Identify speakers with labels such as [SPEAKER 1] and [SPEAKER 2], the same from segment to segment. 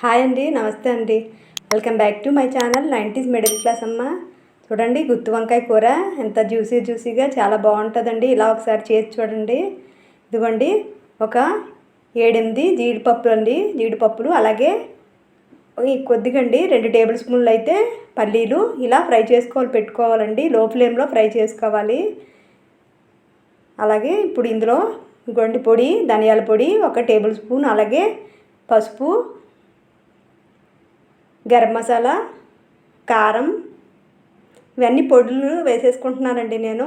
[SPEAKER 1] Hi అండి నమస్తే అండి. Welcome back to my channel nineties middle class అమ్మ. చూడండి గుత్తి వంకాయ కూర ఎంత జ్యూసీ జ్యూసీగా చాలా బాగుంటుందండి. ఇలా ఒకసారి చేసి చూడండి. ఇదిగోండి ఒక ఏడెనిమిది జీడిపప్పులు అండి. జీడిపప్పులు అలాగే కొద్దిగా అండి రెండు టేబుల్ స్పూన్లు అయితే పల్లీలు. ఇలా ఫ్రై చేసుకోవాలి పెట్టుకోవాలండి. లో ఫ్లేమ్లో ఫ్రై చేసుకోవాలి. అలాగే ఇప్పుడు ఇందులో గొండి పొడి ధనియాల పొడి ఒక టేబుల్ స్పూన్ అలాగే పసుపు గరం మసాలా కారం ఇవన్నీ పొడులు వేసేసుకుంటున్నానండి నేను.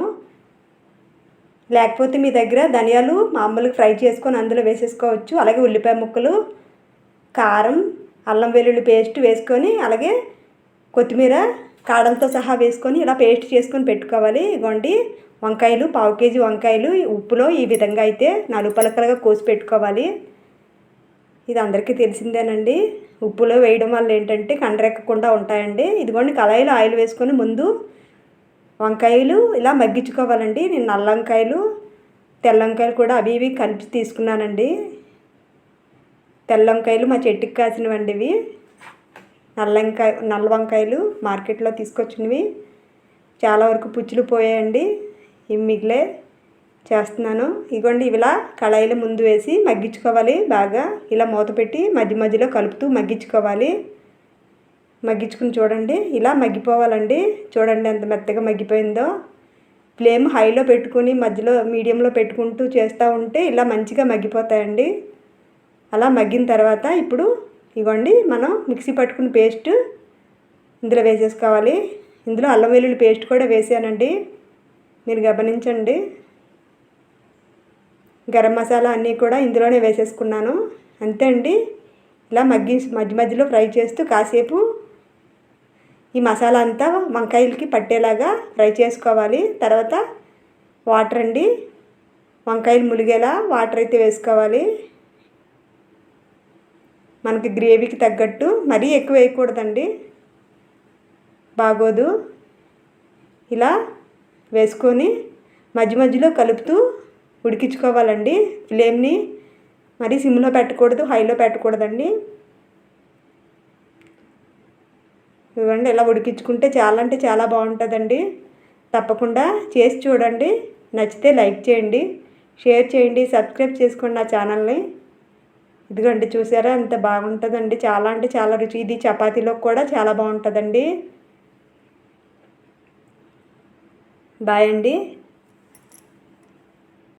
[SPEAKER 1] లేకపోతే మీ దగ్గర ధనియాలు మామూలుగా ఫ్రై చేసుకొని అందులో వేసేసుకోవచ్చు. అలాగే ఉల్లిపాయ ముక్కలు కారం అల్లం వెల్లుల్లి పేస్ట్ వేసుకొని అలాగే కొత్తిమీర కాడంతో సహా వేసుకొని ఇలా పేస్ట్ చేసుకొని పెట్టుకోవాలి. ఇగోండి వంకాయలు పావు కేజీ వంకాయలు ఉప్పులో ఈ విధంగా అయితే నలుపలకలుగా కోసి పెట్టుకోవాలి. ఇది అందరికీ తెలిసిందేనండి. ఉప్పులో వేయడం వల్ల ఏంటంటే కండరెక్కకుండా ఉంటాయండి. ఇదిగోండి కళాయిలో ఆయిల్ వేసుకొని ముందు వంకాయలు ఇలా మగ్గించుకోవాలండి. నేను నల్ల వంకాయలు తెల్ల వంకాయలు కూడా అవి ఇవి కలిపి తీసుకున్నానండి. తెల్ల వంకాయలు మా చెట్టుకి కాసినవండి ఇవి. నల్ల వంకాయ నల్ల వంకాయలు మార్కెట్లో తీసుకొచ్చినవి. చాలా వరకు పుచ్చులు పోయాయండి. ఇవి మిగిలే చేస్తున్నాను. ఇగోండి ఇలా కళాయిలో ముందు వేసి మగ్గించుకోవాలి. బాగా ఇలా మూత పెట్టి మధ్య మధ్యలో కలుపుతూ మగ్గించుకోవాలి. మగ్గించుకుని చూడండి. ఇలా మగ్గిపోవాలండి. చూడండి ఎంత మెత్తగా మగ్గిపోయిందో. ఫ్లేమ్ హైలో పెట్టుకుని మధ్యలో మీడియంలో పెట్టుకుంటూ చేస్తూ ఉంటే ఇలా మంచిగా మగ్గిపోతాయండి. అలా మగ్గిన తర్వాత ఇప్పుడు ఇగోండి మనం మిక్సీ పట్టుకుని పేస్ట్ ఇందులో వేసేసుకోవాలి. ఇందులో అల్లం వెల్లుల్లి పేస్ట్ కూడా వేసానండి. మీరు గమనించండి. గరం మసాలా అన్నీ కూడా ఇందులోనే వేసేసుకున్నాను. అంతే అండి. ఇలా మగ్గి మధ్య మధ్యలో ఫ్రై చేస్తూ కాసేపు ఈ మసాలా అంతా వంకాయలకి పట్టేలాగా ఫ్రై చేసుకోవాలి. తర్వాత వాటర్ అండి. వంకాయలు ములిగేలా వాటర్ అయితే వేసుకోవాలి. మనకి గ్రేవీకి తగ్గట్టు మరీ ఎక్కువ వేయకూడదండి. బాగోదు. ఇలా వేసుకొని మధ్య మధ్యలో కలుపుతూ ఉడికించుకోవాలండి. ఫ్లేమ్ని మరి సిమ్లో పెట్టకూడదు హైలో పెట్టకూడదండి. ఇవ్వండి ఇలా ఉడికించుకుంటే చాలా అంటే చాలా బాగుంటుందండి. తప్పకుండా చేసి చూడండి. నచ్చితే లైక్ చేయండి షేర్ చేయండి సబ్స్క్రైబ్ చేసుకోండి నా ఛానల్ని. ఇదిగోండి చూసారా ఎంత బాగుంటుందండి. చాలా అంటే చాలా రుచి. ఇది చపాతీలో కూడా చాలా బాగుంటుందండి. బాయ్ అండి.